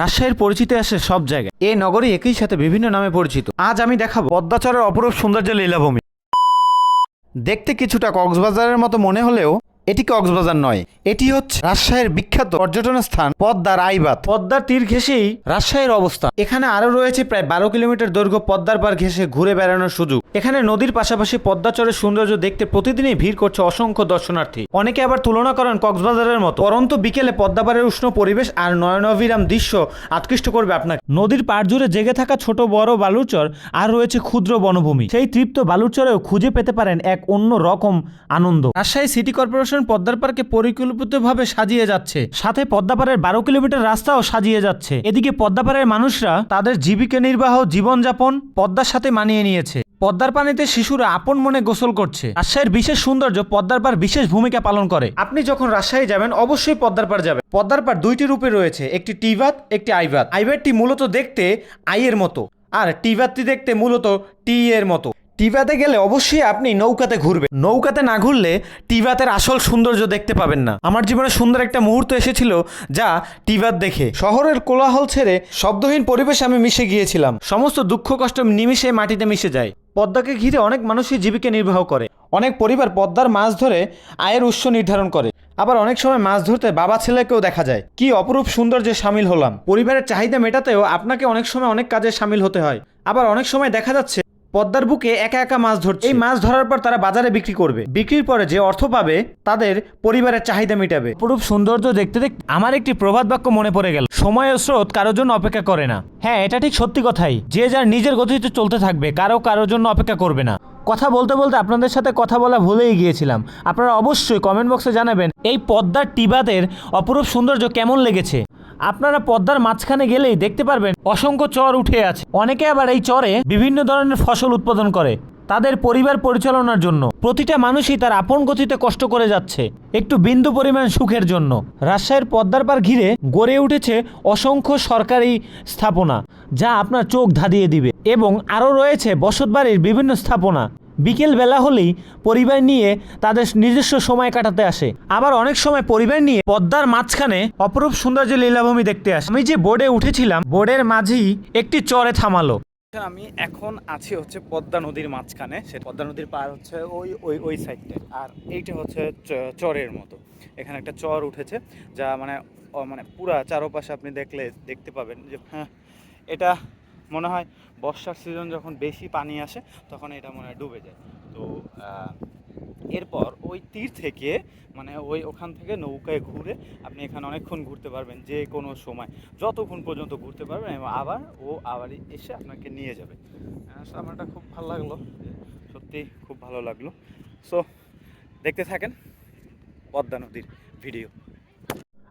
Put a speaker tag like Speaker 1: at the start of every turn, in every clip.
Speaker 1: রাজশাহীর পরিচিতি আসে সব জায়গায়। এই নগরী একই সাথে বিভিন্ন নামে পরিচিত। আজ আমি দেখাবো পদ্মাচরের অপরূপ সৌন্দর্য লীলাভূমি। দেখতে কিছুটা কক্সবাজারের মতো মনে হলেও এটি কক্সবাজার নয়। এটি হচ্ছে রাজশাহীর বিখ্যাত পর্যটন স্থান পদ্মার আইবাত পদ্মার তীর ঘেঁষেই রাজশাহীর অবস্থান এখানে আরও রয়েছে প্রায় বারো কিলোমিটার দৈর্ঘ্য পদ্মার পার ঘেঁষে ঘুরে বেড়ানোর সুযোগ। এখানে নদীর পাশাপাশি পদ্মাচরের সৌন্দর্য দেখতে প্রতিদিনই ভিড় করছে অসংখ্য দর্শনার্থী। অনেকে আবার তুলনা করেন কক্সবাজারের মতো। পরন্ত বিকেলে পদ্মাপাড়ের উষ্ণ পরিবেশ আর নয়নবিরাম দৃশ্য আকৃষ্ট করবে আপনাকে। নদীর পাড় জুড়ে জেগে থাকা ছোট বড় বালুচর আর রয়েছে ক্ষুদ্র বনভূমি। সেই তৃপ্ত বালুচরেও খুঁজে পেতে পারেন এক অন্য রকম আনন্দ। রাজশাহী সিটি কর্পোরেশন পদ্মার পার্কে পরিকল্পিতভাবে সাজিয়ে যাচ্ছে। সাথে পদ্মাপাড়ের বারো কিলোমিটার রাস্তাও সাজিয়ে যাচ্ছে। এদিকে পদ্মাপাড়ের মানুষরা তাদের জীবিকা নির্বাহ, জীবনযাপন পদ্মার সাথে মানিয়ে নিয়েছে। পদ্মার পানিতে শিশুরা আপন মনে গোসল করছে। রাজশাহীর বিশেষ সৌন্দর্য পদ্মার পাড় বিশেষ ভূমিকা পালন করে। আপনি যখন রাজশাহী যাবেন, অবশ্যই পদ্মার পাড় যাবেন। পদ্মার পাড় দুইটি রূপে রয়েছে, একটি টিভাত একটি আইভাত আইভাতটি মূলত দেখতে আইয়ের মতো। আর টিভাতটি দেখতে মূলত টি এর মতো। টিভাতে গেলে অবশ্যই আপনি নৌকাতে ঘুরবেন। নৌকাতে না ঘুরলে টিভাতের আসল সৌন্দর্য দেখতে পাবেন না। আমার জীবনে সুন্দর একটা মুহূর্ত এসেছিল যা টিভাত দেখে। শহরের কোলাহল ছেড়ে শব্দহীন পরিবেশে আমি মিশে গিয়েছিলাম। সমস্ত দুঃখ কষ্ট নিমিশে মাটিতে মিশে যায়। পদ্মাকে ঘিরে অনেক মানুষই জীবিকা নির্বাহ করে। অনেক পরিবার পদ্মার মাছ ধরে আয়ের উৎস নির্ধারণ করে। আবার অনেক সময় মাছ ধরতে বাবা ছেলেকেও দেখা যায়। কি অপরূপ সৌন্দর্যে সামিল হলাম। পরিবারের চাহিদা মেটাতেও আপনাকে অনেক সময় অনেক কাজে সামিল হতে হয়। আবার অনেক সময় দেখা যাচ্ছে পদ্মার বুকে একা একা মাছ ধরছে। এই মাছ ধরার পর তারা বাজারে বিক্রি করবে। বিক্রির পরে যে অর্থ পাবে তাদের পরিবারের চাহিদা মেটাবে। অপরূপ সৌন্দর্য দেখতে দেখতে আমার একটি প্রবাদ বাক্য মনে পড়ে গেল। সময় ও স্রোত কারোর জন্য অপেক্ষা করে না। হ্যাঁ এটা ঠিক সত্যি কথাই। যে যার নিজের গতিতে চলতে থাকবে কারও কারোর জন্য অপেক্ষা করবে না। কথা বলতে বলতে আপনাদের সাথে কথা বলা ভুলেই গিয়েছিলাম। আপনারা অবশ্যই কমেন্ট বক্সে জানাবেন এই পদ্মার টিবাদের অপরূপ সৌন্দর্য কেমন লেগেছে? আপনারা পদ্মার মাঝখানে গেলেই দেখতে পারবেন অসংখ্য চর উঠে আছে। অনেকে আবার এই চরে বিভিন্ন ধরনের ফসল উৎপাদন করে, তাদের পরিবার পরিচালনার জন্য। প্রতিটা মানুষই তার আপন গতিতে কষ্ট করে যাচ্ছে, একটু বিন্দু পরিমাণ সুখের জন্য। রাজশাহীর পদ্মার পার ঘিরে গড়ে উঠেছে অসংখ্য সরকারি স্থাপনা, যা আপনার চোখ ধাঁধিয়ে দিবে। এবং আরও রয়েছে বসতবাড়ির বিভিন্ন স্থাপনা। বিকেল বেলা হলেই পরিবার নিয়ে তাদের নিজস্ব সময় কাটাতে আসে। আবার অনেক সময় পরিবার নিয়ে পদ্মার মাঝখানে অপরূপ সৌন্দর্য লীলাভূমি দেখতে আসে। আমি যে বোর্ডে উঠেছিলাম, বোর্ডের মাঝেই একটি চরে থামালো।
Speaker 2: আমি এখন আছি হচ্ছে পদ্মা নদীর মাঝখানে। সে পদ্মা নদীর পার হচ্ছে ওই ওই ওই সাইডটা আর এইটা হচ্ছে চরের মতো। এখানে একটা চর উঠেছে, যা মানে মানে পুরা চারপাশে আপনি দেখলে, দেখতে পাবেন যে হ্যাঁ এটা মনে হয় বর্ষার সিজন যখন বেশি পানি আসে তখন এটা মনে হয় ডুবে যায়। তো এরপর ওই তীর থেকে মানে ওই ওখান থেকে নৌকায় ঘুরে আপনি এখানে অনেকক্ষণ ঘুরতে পারবেন যে কোনো সময়। যতক্ষণ পর্যন্ত ঘুরতে পারবেন এবং আবার ও আবার এসে আপনাকে নিয়ে যাবে। আহ, so আমার এটা খুব ভালো লাগল। সত্যি খুব ভালো লাগল। সো দেখতে থাকেন পদ্মা নদীর ভিডিও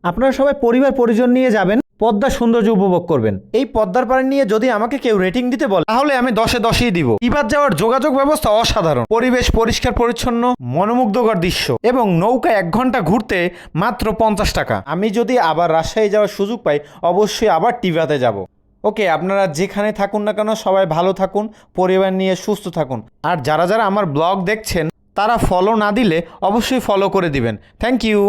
Speaker 1: আপনারা সবাই পরিবার পরিজন নিয়ে যাবেন। পদ্মার সৌন্দর্য উপভোগ করবেন। এই পদ্মার পাড়ি নিয়ে যদি আমাকে কেউ রেটিং দিতে বলে, তাহলে আমি দশে দশেই দিব। ইবাদ যাওয়ার যোগাযোগ ব্যবস্থা অসাধারণ। পরিবেশ পরিষ্কার, পরিচ্ছন্ন, মনোমুগ্ধকর দৃশ্য এবং নৌকা এক ঘণ্টা ঘুরতে মাত্র পঞ্চাশ টাকা। আমি যদি আবার রাজশাহী যাওয়ার সুযোগ পাই, অবশ্যই আবার টিভাতে যাব। ওকে, আপনারা যেখানে থাকুন না কেন, সবাই ভালো থাকুন, পরিবার নিয়ে সুস্থ থাকুন। আর যারা যারা আমার ব্লগ দেখছেন, তারা ফলো না দিলে অবশ্যই ফলো করে দিবেন। Thank you